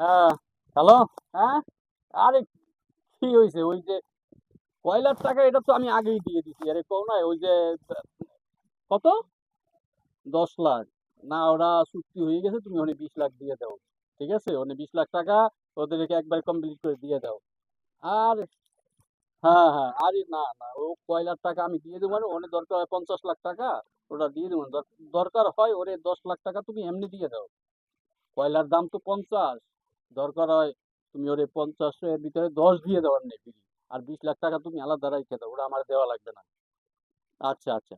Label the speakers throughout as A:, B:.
A: হ্যাঁ হ্যালো? হ্যাঁ? আরে, কি হয়েছে ওই যে কয়লার টাকা, এটা তো আমি আগেই দিয়ে দিছি। আরে কও না, ওই যে, কত? দশ লাখ। না, ওরা চুক্তি হয়ে গেছে, তুমি ওখানে বিশ লাখ দিয়ে দাও। ঠিক আছে? ওখানে বিশ লাখ টাকা, ওদেরকে একবার কমপ্লিট করে দিয়ে দাও। আর হ্যাঁ হ্যাঁ আরে না না, ও কয়লার টাকা আমি দিয়ে দেবো মানে ওখানে দরকার হয় পঞ্চাশ লাখ টাকা ওটা দিয়ে দেবো দর- দরকার হয় ওরে দশ লাখ টাকা তুমি এমনি দিয়ে দাও। কয়লার দাম তো পঞ্চাশ। দরকার হয় তুমি ওরে পঞ্চাশের ভিতরে দশ দিয়ে দেওয়ার নেই ফ্রি আর বিশ লাখ টাকা তুমি আলাদা রাখে দাও ওটা আমার দেওয়া লাগবে না আচ্ছা আচ্ছা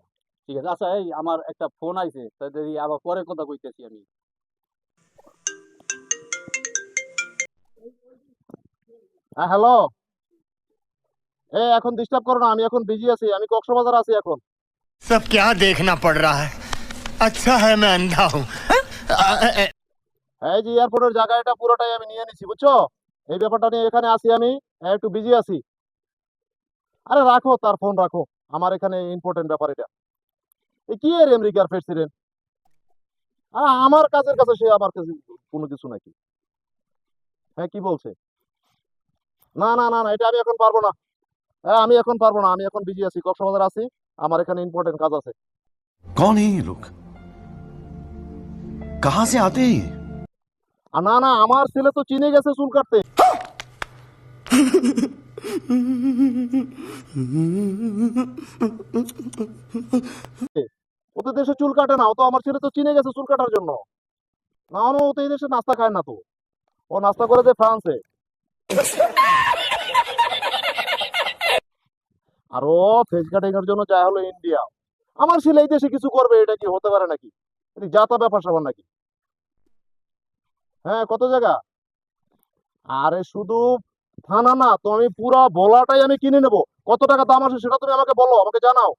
A: ঠিক আছে আচ্ছা এই আমার একটা ফোন আইছে তাদের আবার পরে কথা কইতেছি আমি
B: হ্যাঁ হ্যালো এ এখন ডিস্টার্ব করো না আমি এখন বিজি আছি আমি কক্সবাজার আছি এখন
C: सब क्या देखना पड़ रहा है अच्छा है मैं अंधा हूँ
B: এই যে এয়ারপোর্টের জায়গাটা পুরোটাই আমি নিয়ে নিছি, বুঝছ? এই ব্যাপারটা নিয়ে এখানে আসি আমি একটু বিজি আছি। আরে রাখো, তার ফোন রাখো। আমার এখানে ইম্পর্টেন্ট ব্যাপার এটা। কি এর আমেরিকার প্রেসিডেন্ট আরে আমার কাজের কাছে সে আমার কাছে কোনো কিছু নাকি? হ্যাঁ কি বলছে? না না না না, এটা আমি এখন পারব না। হ্যাঁ আমি এখন পারব না, আমি এখন বিজি আছি, কক্সবাজার আছি আমার এখানে ইম্পর্টেন্ট কাজ আছে।
D: কোন এই লোক কাহা সে
B: আতে না না, আমার ছেলে তো চিনে গেছে চুল কাটতে। ও তো দেশে চুল কাটে না, ও তো আমার ছেলে তো চিনে গেছে চুল কাটার জন্য। না ও তো এই দেশে নাস্তা খায় না তো। ও নাস্তা করে যে ফ্রান্সে। আর ও ফেস কাটিং এর জন্য যায় হলো ইন্ডিয়া। আমার ছেলে এই দেশে কিছু করবে, এটা কি হতে পারে নাকি? যা তা ব্যাপার স্যাপার নাকি? হ্যাঁ কত জায়গা? আরে শুধু থানা না, তো আমি পুরা বলাটাই আমি কিনে নেব। কত টাকা দাম আছে সেটা তুমি আমাকে বলো, আমাকে জানাও।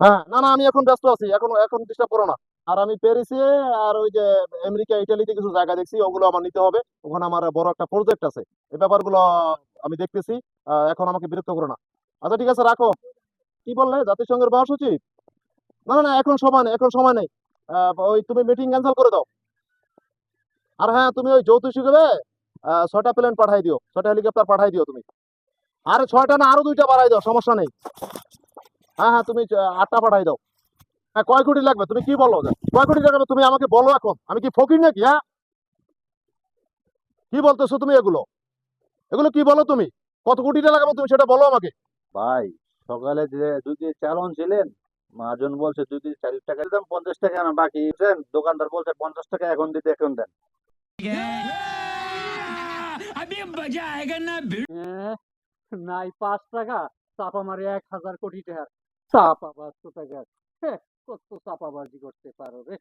B: হ্যাঁ না না, আমি এখন ব্যস্ত আছি, এখন এখন ডিস্টার্ব করো না। আর আমি প্যারিসে আর ওই যে আমেরিকা, ইটালিতে কিছু জায়গা দেখছি, ওগুলো আমার নিতে হবে। ওখানে আমার বড় একটা প্রজেক্ট আছে। এই ব্যাপারগুলো আমি দেখতেছি এখন আমাকে বিরক্ত করো না। আচ্ছা ঠিক আছে, রাখো। কি বললে? জাতিসংঘের মহাসচিব? না না না, এখন সময় নেই, এখন সময় নেই। ওই তুমি মিটিং ক্যান্সেল করে দাও। আর হ্যাঁ তুমি ওই যৌতুক শিখবে ছয়টা প্লেন পাঠাই দিও। ছয়টা হেলিকপ্টার পাঠাই দিও তুমি। আরে ছয়টা না, আরও দুইটা বাড়াই দাও, সমস্যা নেই। হ্যাঁ হ্যাঁ তুমি আটটা পাঠাই দাও। হ্যাঁ কয় কোটি লাগবে? তুমি কি বলো? কয় কোটি লাগবে? তুমি আমাকে বলো এখন। আমি কি ফকির নাকি হ্যাঁ? কি বলতেছো তুমি এগুলো? এগুলো কি বলো তুমি? কত কোটিটা লাগাবো তুমি সেটা বলো আমাকে।
E: ভাই, সকালে যে দুই কেজি চাল ছিলেন মহাজন বলছে দুই কেজি চাল টাকা দিতাম, পঞ্চাশ টাকা আমার বাকি। দোকানদার বলছে পঞ্চাশ টাকা এখন দিতে, এখন দেন।
A: হ্যাঁ, নাই পাঁচ টাকা চাপা মারে এক হাজার কোটি টাকার চাপা টাকা হ্যাঁ, কত চাপাবাজি করতে পারো রে